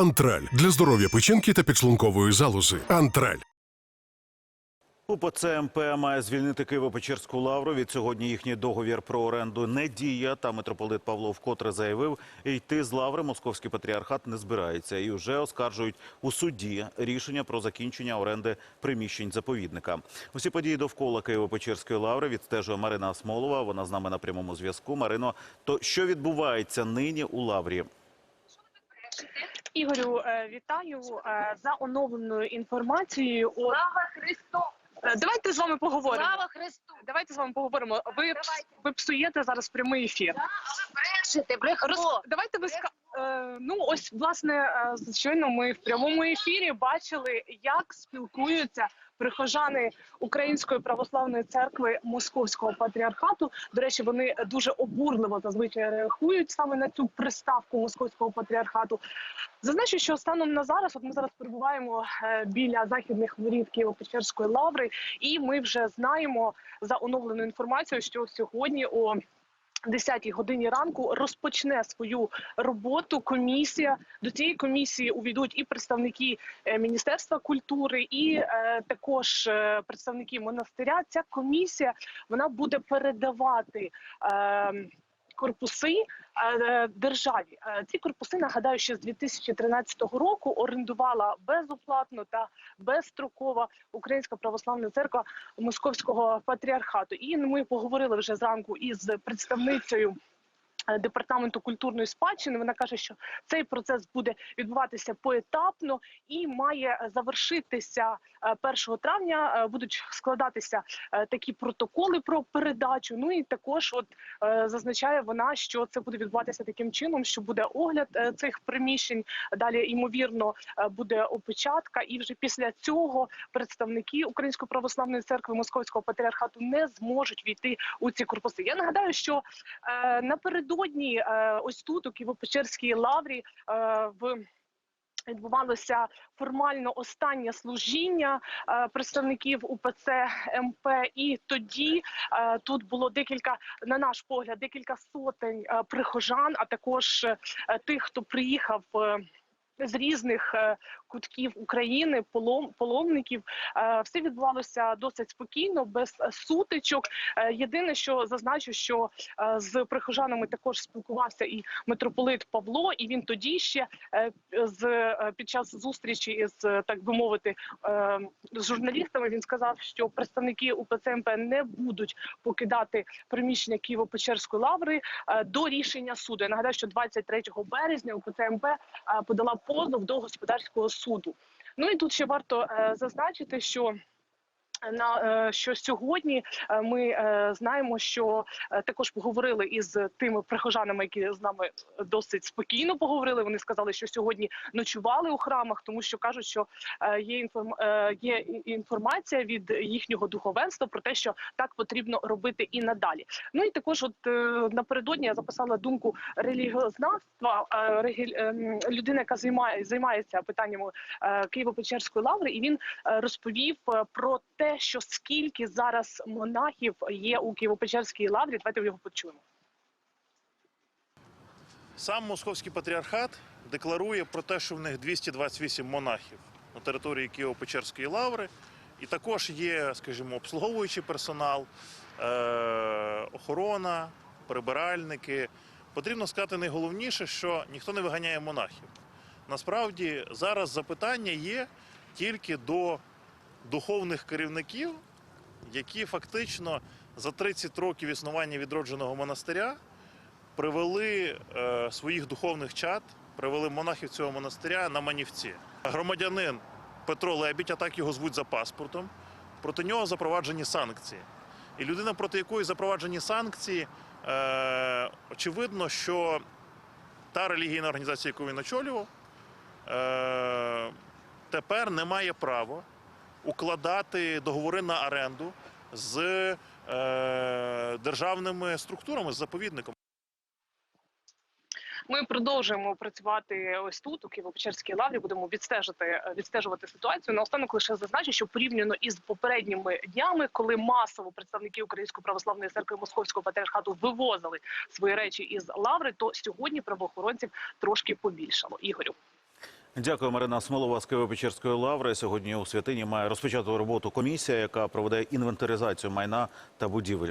Антраль для здоров'я печінки та підшлункової залози. Антраль. УПЦ МП має звільнити Києво-Печерську лавру. Від сьогодні їхній договір про оренду не діє. Та митрополит Павло вкотре заявив, йти з лаври московський патріархат не збирається і вже оскаржують у суді рішення про закінчення оренди приміщень заповідника. Усі події довкола Києво-Печерської лаври відстежує Марина Смолова. Вона з нами на прямому зв'язку. Марино, то що відбувається нині у лаврі? Ігорю, е, вітаю Е, за оновленою інформацією. Слава Христу! е, давайте з вами поговоримо. Слава Христу! Давайте з вами поговоримо. Ви, ви псуєте зараз прямий ефір. Да, але брешете, брехло. Роз... Давайте ви ска... е, ну ось власне е, щойно ми в прямому ефірі бачили, як спілкуються прихожани Української православної церкви Московського патріархату. До речі, вони дуже обурливо зазвичай реагують саме на цю приставку Московського патріархату. Зазначу, що станом на зараз, от ми зараз перебуваємо е, біля західних воріт Києво-Печерської лаври, і ми вже знаємо за оновленою інформацією, що сьогодні о 10 годині ранку розпочне свою роботу комісія. До цієї комісії увійдуть і представники е, Міністерства культури, і е, також е, представники монастиря. Ця комісія вона буде передавати. Е, Корпуси е, державі Е, ці корпуси нагадаю, що з 2013 року орендувала безоплатно та безстроково Українська православна церква Московського патріархату. І ми поговорили вже зранку із представницею. Е, Департаменту культурної спадщини вона каже, що цей процес буде відбуватися поетапно і має е, завершитися е, 1 травня. Е, Будуть складатися е, такі протоколи про передачу. Ну і також, от е, зазначає вона, що це буде відбуватися таким чином, що буде огляд е, цих приміщень. Далі ймовірно е, буде опечатка, і вже після цього представники Української православної церкви Московського патріархату не зможуть війти у ці корпуси. Я нагадаю, що е, напередодні е, ось тут у Києво-Печерській лаврі е, в Відбувалося формально останнє служіння е, представників УПЦ МП, і тоді тут було декілька, на наш погляд, декілька сотень прихожан, а також тих, хто приїхав. з різних кутків України, полом, паломників, Е, все відбувалося досить спокійно, без сутичок. Е, Єдине, що зазначу, що е, з прихожанами також спілкувався і митрополит Павло, і він тоді ще з під час зустрічі із так би мовити з журналістами. Він сказав, що представники УПЦ МП не будуть покидати приміщення Києво-Печерської лаври до рішення суду. Я нагадаю, що 23 березня УПЦ МП подала позов до господарського суду. Ну і тут ще варто е, зазначити, що на е, що сьогодні е, ми е, знаємо, що також поговорили із тими прихожанами, які з нами досить спокійно поговорили. Вони сказали, що сьогодні ночували у храмах, тому що кажуть, що є інформ... є інформація від їхнього духовенства про те, що так потрібно робити і надалі. Ну і також, от напередодні я записала думку релігіознавства людина, яка займає займається питаннями Києво-Печерської лаври, і він розповів про те, що скільки зараз монахів є у Києво-Печерській лаврі. Давайте його почуємо. Сам московський патріархат декларує про те, що в них 228 монахів на території Києво-Печерської лаври, і також є, скажімо, обслуговуючий персонал, е- охорона, прибиральники. Потрібно сказати найголовніше, що ніхто не виганяє монахів. Насправді зараз запитання є тільки до духовних керівників, які фактично за 30 років існування відродженого монастиря привели е, своїх духовних чад, привели монахів цього монастиря на манівці. Громадянин Петро Лебідь, а так його звуть за паспортом, проти нього запроваджені санкції. І людина, проти якої запроваджені санкції, е, очевидно, що та релігійна організація, яку він очолював, е, тепер не має права укладати договори на оренду з е, державними структурами, з заповідником. Ми продовжуємо працювати ось тут, у Києво-Печерській лаврі. Будемо відстежити відстежувати ситуацію. Наостанок лише зазначу, що порівняно із попередніми днями, коли масово представники Української православної церкви Московського патріархату вивозили свої речі із лаври, то сьогодні правоохоронців трошки побільшало. Ігорю. Дякую, Марина Смолова з Києво-Печерської лаври. Сьогодні у святині має розпочати роботу комісія, яка проведе інвентаризацію майна та будівель.